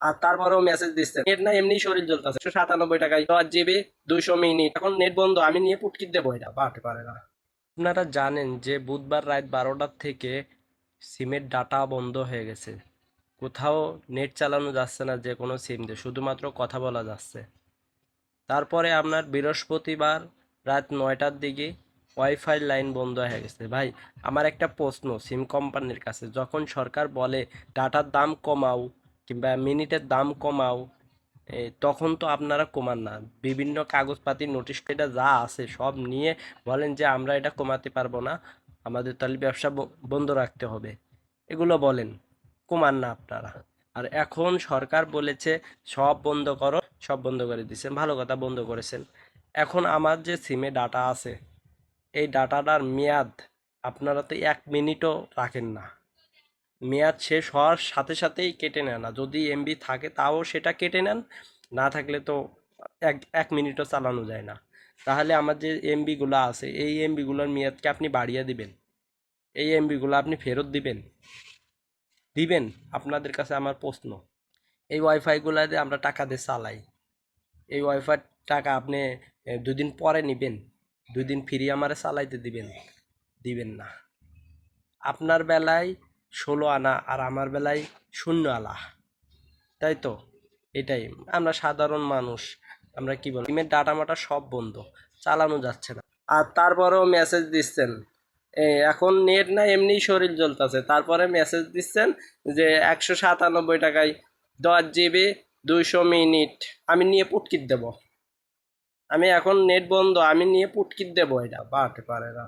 আর তারপরেও মেসেজ দিচ্ছে। নেট না, এমনি শরীর জ্বলতেছে। সাতানব্বই টাকায় দশ জিবি দুইশো মিনিট এখন নেট বন্ধ, আমি নিয়ে পুটকিট দেবো এটা বাটে পারে না। আপনারা জানেন যে বুধবার রাত বারোটার থেকে সিমের ডাটা বন্ধ হয়ে গেছে। কোথাও নেট চালানো যাচ্ছে না, যে কোনো সিম দিয়ে, শুধুমাত্র কথা বলা যাচ্ছে। তারপরে আপনার বৃহস্পতিবার রাত নয়টার দিকে ওয়াইফাই লাইন বন্ধ হয়ে গেছে। ভাই, আমার একটা প্রশ্ন সিম কোম্পানির কাছে, যখন সরকার বলে, ডাটার দাম কমাও কিংবা মিনিটের দাম কমাও তখন তো আপনারা কমান না। বিভিন্ন কাগজপাতি নোটিশ এটা যা আছে সব নিয়ে বলেন যে, আমরা এটা কমাতে পারব না। আমাদের তাহলে ব্যবসা বন্ধ রাখতে হবে। এগুলো বলেন, কমান না আপনারা। আর এখন সরকার বলেছে, সব বন্ধ করো, সব বন্ধ করে দিয়েছেন, ভালো কথা, বন্ধ করেছেন। এখন আমার যে সিমে ডাটা আছে, এই ডাটাটার মেয়াদ আপনারা তো এক মিনিটও রাখেন না। মেয়াদ শেষ হওয়ার সাথে সাথেই কেটে নেন। না যদি এমবি থাকে, তাও সেটা কেটে নেন। না থাকলে তো এক এক মিনিটও চালানো যায় না। তাহলে আমার যে এমবিগুলো আছে, এই এমবিগুলোর মেয়াদকে আপনি বাড়িয়ে দিবেন। এই এমবিগুলো আপনি ফেরত দিবেন। দিবেন। আপনাদের কাছে আমার প্রশ্ন, এই ওয়াইফাইগুলো দিয়ে আমরা টাকা দিয়ে চালাই, এই ওয়াইফাই টাকা আপনি দুদিন পরে নেবেন। দুই দিন ফ্রি আমারে চালাইতে দিবেন। দিবেন না। আপনার বেলায় ষোলো আনা আর আমার বেলায় শূন্য আলা। তাই তো? এটাই। আমরা সাধারণ মানুষ। আমরা কি বলি ডাটা মাটা সব বন্ধ। চালানো যাচ্ছে না। আর তারপরেও মেসেজ দিচ্ছেন। এখন নেট না এমনি শরীর জ্বলতেছে। তারপরে মেসেজ দিচ্ছেন যে একশো সাতানব্বই টাকায় দশ জিবি দুইশো মিনিট। আমি নিয়ে পুটকিট দেব। আমি এখন নেট বন্ধ। আমি নিয়ে পুটকিট দেবো এটা। বাটে পারে না